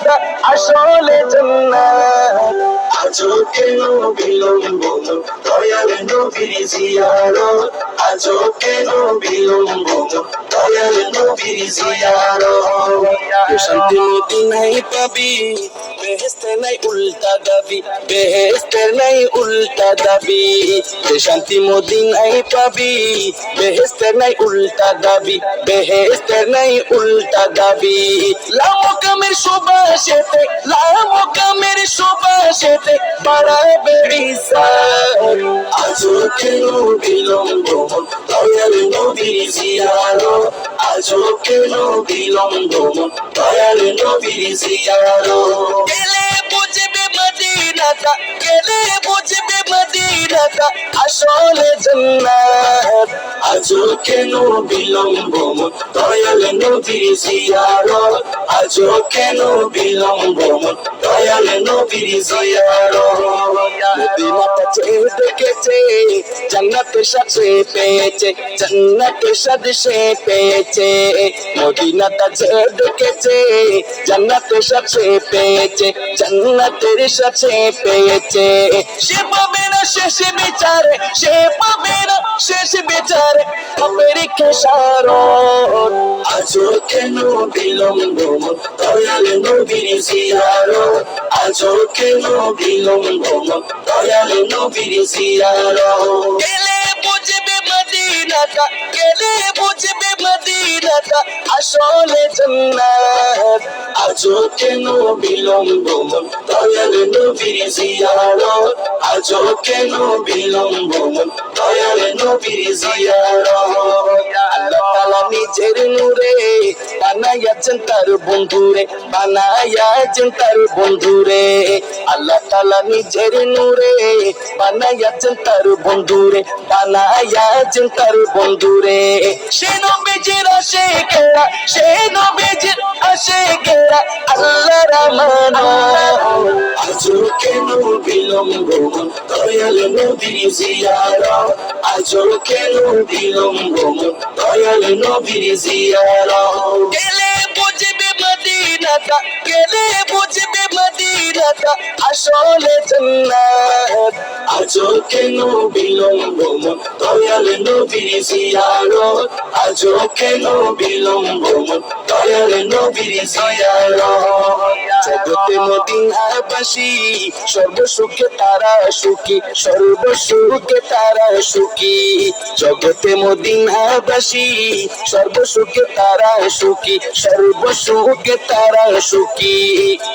মদিনাটা আসলে জান্নাত। আজও কেন বিলম্ব? দয়াল পাবি বেহেস্তে নাই উল্টা দাবি বেহেস্তে নাই উল্টা দাবি। শান্তি মদিনায় পাবি বেহেস্তে নাই উল্টা দাবি বেহেস্তে নাই উল্টা দাবি। লামো কামের সুবাসেতে লামো কামের সুবাসেতে বাড়াবে ঈসান আজও কেন বিলম্ব দয়াল নবীর জিয়ারত আজও কেন বিলম্ব দয়াল নবীর জিয়ারত গেলে বুঝবে মদিনাটা গেলে বুঝবে মদিনাটা। আসলে জান্নাত। আজও কেন বিলম্ব দয়াল নবীর জিয়ারত। আজও কেন বিলম্ব দয়াল নবীর জিয়ারত। দেখেছে জান্নাতের সাথে পেয়েছে জান্নাতের সাথে সে পেয়েছে। মদিনাটা যে দেখেছে জান্নাতের সাথে পেয়েছে, জান্নাতের সাথে পেয়েছে। সে পাবে না শেষ বিচারে, সে পাবে না শেষ বিচারে। অপেরিকে সারণ আজও কেন বিলম্ব দয়াল নবীর জিয়ারত। আজও কেন বিলম্ব দয়াল নবীর জিয়ারত। গেলে বুঝবে মদিনাটা, গেলে বুঝবে মদিনাটা, আসলে জান্নাত। আজও কেন বিলম্ব দয়াল নবীর জিয়ারত আজও কেন বিলম্ব দয়াল নবীর জিয়ারত আল্লাহ তাআলা নিজের নূরে বানাইয়াছেন তার বন্ধুরে বানাইয়াছেন তার বন্ধুরে। আল্লাহ তালা নিজের নূরে বানাইয়াছেন তার বন্ধুরে বানাইয়াছেন তার বন্ধুরে। সে নবীজির আসে কেরা সে নবীজির আসে কেরা আল্লাহ রহমান আজও কেন বিলম্ব দয়াল নবীর জিয়ারত আজও কেন বিলম্ব দয়াল নবীর জিয়ারত গেলে বুঝবে মদিনাটা গেলে বুঝবে মদিনাটা আসলে জান্নাত। আজও কেন বিলম্ব দয়াল নবীর জিয়ারত আজও কেন বিলম্ব দয়াল নবীর জিয়ারত জগতে মদিনাবাসী সর্বসুখে তারা সুখী, সর্বসুখে তারা সুখী। জগতে মদিনাবাসী সর্বসুখে তারা সুখী, সর্বসুখে তারা সুখী।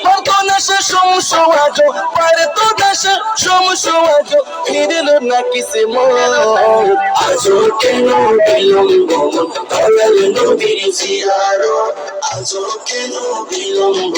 পরতনাশ সমসমাজ পরতনাশ সমসমাজ ফিরল না কিসে মন। আজও কেন বিলম্ব দয়াল নবীর জিয়ারত। কেন বিলম্ব